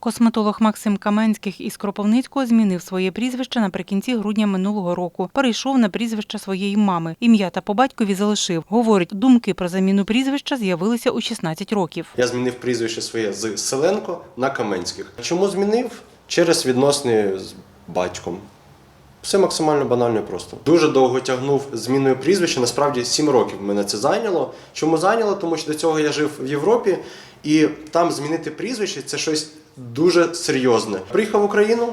Косметолог Максим Каменських із Кропивницького змінив своє прізвище наприкінці грудня минулого року. Перейшов на прізвище своєї мами. Ім'я та по батькові залишив. Говорить, думки про заміну прізвища з'явилися у 16 років. Я змінив прізвище своє з Селенко на Каменських. Чому змінив? Через відносини з батьком. Все максимально банально і просто. Дуже довго тягнув зміною прізвища. Насправді 7 років мене це зайняло. Чому зайняло? Тому що до цього я жив в Європі, і там змінити прізвище це щось дуже серйозне. Приїхав в Україну,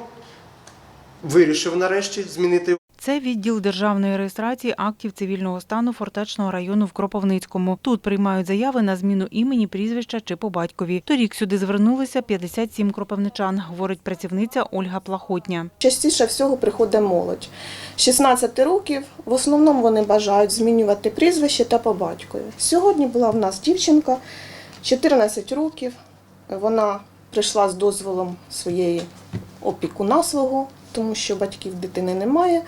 вирішив нарешті змінити Це відділ державної реєстрації актів цивільного стану Фортечного району в Кропивницькому. Тут приймають заяви на зміну імені, прізвища чи по батькові. Торік сюди звернулися 57 кропивничан, говорить працівниця Ольга Плахотня. Частіше всього приходить молодь. 16 років в основному вони бажають змінювати прізвище та по батькові. Сьогодні була в нас дівчинка 14 років. Вона прийшла з дозволом своєї опікуна свого, тому що батьків дитини немає.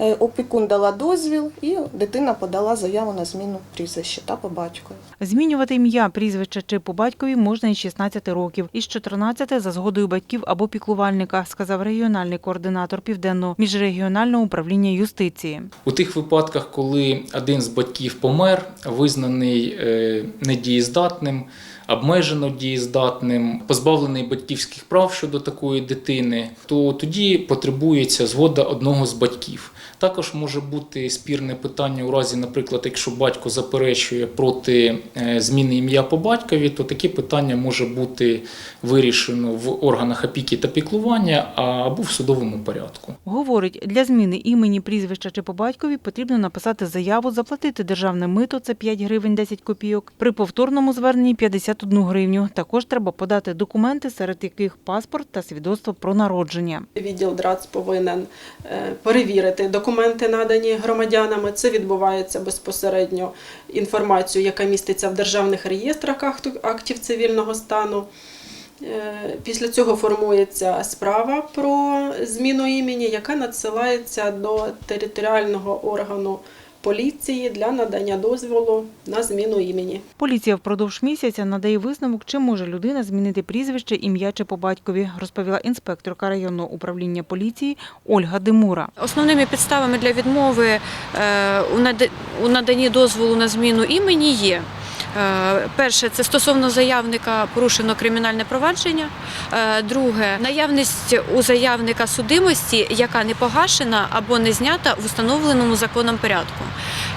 Е, Опікун дала дозвіл, і дитина подала заяву на зміну прізвища та по батькові. Змінювати ім'я, прізвище чи по батькові можна із 16 років, із 14 за згодою батьків або піклувальника, сказав регіональний координатор Південного міжрегіонального управління юстиції. У тих випадках, коли один з батьків помер, визнаний е, недієздатним, обмежено дієздатним, позбавлений батьківських прав щодо такої дитини, то тоді потребується згода одного з батьків. Також може бути спірне питання у разі, наприклад, якщо батько заперечує проти е, зміни ім'я по батькові, то таке питання може бути вирішено в органах опіки та піклування або в судовому порядку. Говорить, для зміни імені, прізвища чи по батькові потрібно написати заяву, заплатити державне мито – це 5 гривень 10 копійок. При повторному зверненні 51 гривню. Також треба подати документи, серед яких паспорт та свідоцтво про народження. Відділ ДРАЦ повинен е, перевірити документи, надані громадянами. Це відбувається безпосередньо інформацію, яка міститься в державних реєстрах актів цивільного стану. Е, Після цього формується справа про зміну імені, яка надсилається до територіального органу поліції для надання дозволу на зміну імені. Поліція впродовж місяця надає висновок, чи може людина змінити прізвище, ім'я чи по батькові, розповіла інспекторка районного управління поліції Ольга Димура. Основними підставами для відмови е, у наданні дозволу на зміну імені є. Е, Перше, це стосовно заявника порушено кримінальне провадження. Е, Друге, наявність у заявника судимості, яка не погашена або не знята в установленому законом порядку.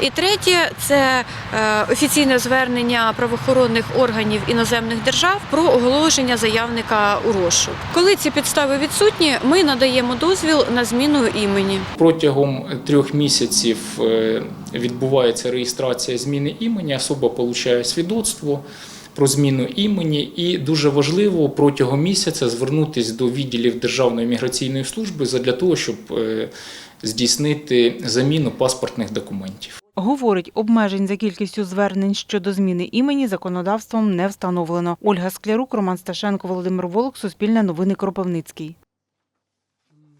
І третє це е, офіційне звернення правоохоронних органів іноземних держав про оголошення заявника у розшук. Коли ці підстави відсутні, ми надаємо дозвіл на зміну імені. Протягом трьох місяців відбувається реєстрація зміни імені, особа отримує свідоцтво про зміну імені, і дуже важливо протягом місяця звернутися до відділів Державної міграційної служби задля того, щоб е, здійснити заміну паспортних документів. Говорить, обмежень за кількістю звернень щодо зміни імені законодавством не встановлено. Ольга Склярук, Роман Сташенко, Володимир Волок, Суспільне новини Кропивницький.